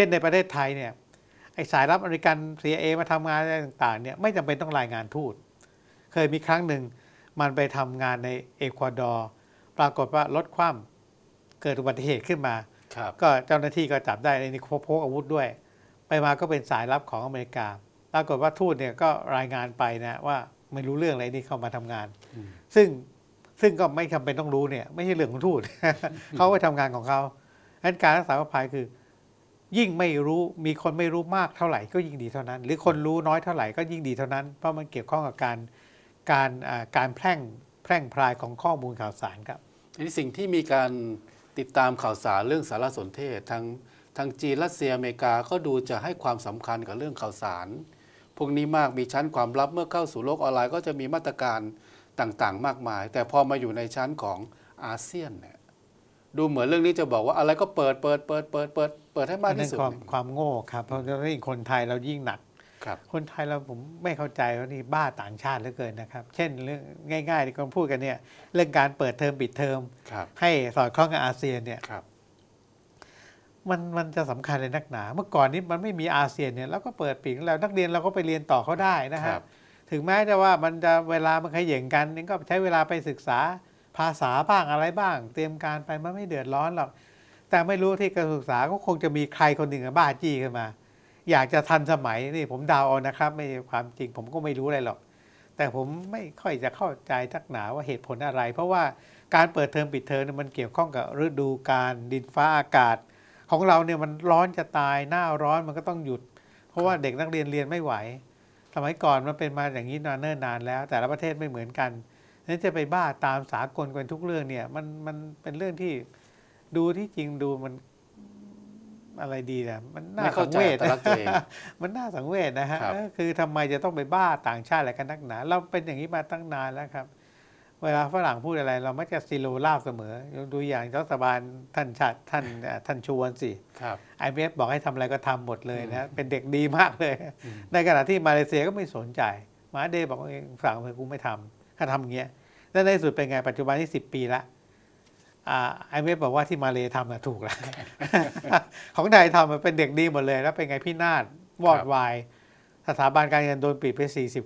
ช่นในประเทศไทยเนี่ยไอ้สายลับอเมริกัน CIA มาทำงานอะไรต่างๆเนี่ยไม่จำเป็นต้องรายงานทูต เคยมีครั้งหนึ่งมันไปทำงานในเอกวาดอร์ปรากฏว่ารถคว่ำเกิดอุบัติเหตุขึ้นมาครับก็เจ้าหน้าที่ก็จับได้ในนี้พกอาวุธด้วย ไปมาก็เป็นสายลับของอเมริกา ปรากฏว่าทูตเนี่ยก็รายงานไปนะว่าไม่รู้เรื่องอะไรนี่เข้ามาทำงานอืมซึ่งซึ่งก็ไม่จำเป็นต้องรู้เนี่ย ไม่ใช่เรื่องของทูตเขาไปทำงานของเขาดังนั้นการรักษาความปลอดภัยคือ ยิ่งไม่รู้มีคนไม่รู้มากเท่าไหร่ก็ยิ่งดีเท่านั้น หรือคนรู้น้อยเท่าไหร่ก็ยิ่งดีเท่านั้น เพราะมันเกี่ยวข้องกับการการการแพร่งแพร่งพรายของข้อมูลข่าวสารครับทีนี้สิ่งที่มีการติดตามข่าวสารเรื่องสารสนเทศทางทางจีนรัสเซียอเมริกาก็ดูจะให้ความสำคัญกับเรื่องข่าวสาร พวกนี้มากมีชั้นความลับเมื่อเข้าสู่โลกออนไลน์ก็จะมีมาตรการต่างๆ มากมาย แต่พอมาอยู่ในชั้นของอาเซียนเนี่ย ดูเหมือนเรื่องนี้จะบอกว่าอะไรก็เปิดเปิดเปิดเปิดเปิดเปิดให้มากอันนั้ที่นสุดความความโง่ครับ เพราะฉะนั้นคนไทยเรายิ่งหนักครับคนไทยเราผมไม่เข้าใจว่านี่บ้าต่างชาติเหลือเกินนะครับ เช่นเรื่องง่ายๆที่คนพูดกันเนี่ย เรื่องการเปิดเทอมปิดเทอมครับให้สอดคล้องกับอาเซียนเนี่ยครับมันมันจะสำคัญเลยนักหนา เมื่อก่อนนี้มันไม่มีอาเซียนเนี่ยเราก็เปิดปีกแล้วนักเรียนเราก็ไปเรียนต่อเขาได้นะคฮะรับ ถึงแม้จะว่ามันจะเวลามันขย่งกันนี่ก็ใช้เวลาไปศึกษาภาษาบ้างอะไรบ้าง เตรียมการไปมันไม่เดือดร้อนหรอก แต่ไม่รู้ที่กระทรวงศึกษาก็คงจะมีใครคนหนึ่งบ้าจี้ขึ้นมา อยากจะทันสมัยนี่ผมดาเอานะครับ ไม่ใช่ความจริงผมก็ไม่รู้อะไรหรอก แต่ผมไม่ค่อยจะเข้าใจทักหนาว่าเหตุผลอะไร เพราะว่าการเปิดเทอมปิดเทอมมันเกี่ยวข้องกับฤดูการดินฟ้าอากาศ ของเราเนี่ยมันร้อนจะตายหน้าร้อนมันก็ต้องหยุด เพราะว่าเด็กนักเรียนเรียนไม่ไหว สมัยก่อนมันเป็นมาอย่างนี้นานเนิ่นนานแล้ว แต่ละประเทศไม่เหมือนกัน นั้นจะไปบ้าตามสากลกันทุกเรื่องเนี่ยมันมันเป็นเรื่องที่ดูที่จริงดูมันอะไรดีนะมันน่าไม่สัเข้างใจเวชอัตลักษณ์ตัวเองมันน่าสังเวชนะฮะครับเออคือทำไมจะต้องไปบ้าต่างชาติอะไรกันนักหนา เราเป็นอย่างนี้มาตั้งนานแล้วครับ เวลาฝรั่งพูดอะไร เรามักจะซีโรลาบเสมอดูอย่างรัฐบาลท่านชาติท่านเอ่อท่านชวนสิครับไอเอฟบอกให้ทำอะไรก็ทำหมดเลยนะเป็นเด็กดีมากเลยอืมในขณะที่มาเลเซียก็ไม่สนใจ มาเดย์บอกว่าเองฝั่งเมืองกูไม่ทำถ้าทำอย่างเงี้ย แล้วในที่สุดเป็นไงปัจจุบันที่สิบปีละไอเอฟบอกว่าที่มาเลทำนะถูกแล้ว ของไทยทำมันเป็นเด็กดีหมดเลย แล้วเป็นไงพี่นาฏวอดวาย สถาบันการเงินโดนปิดไปสี่สิบ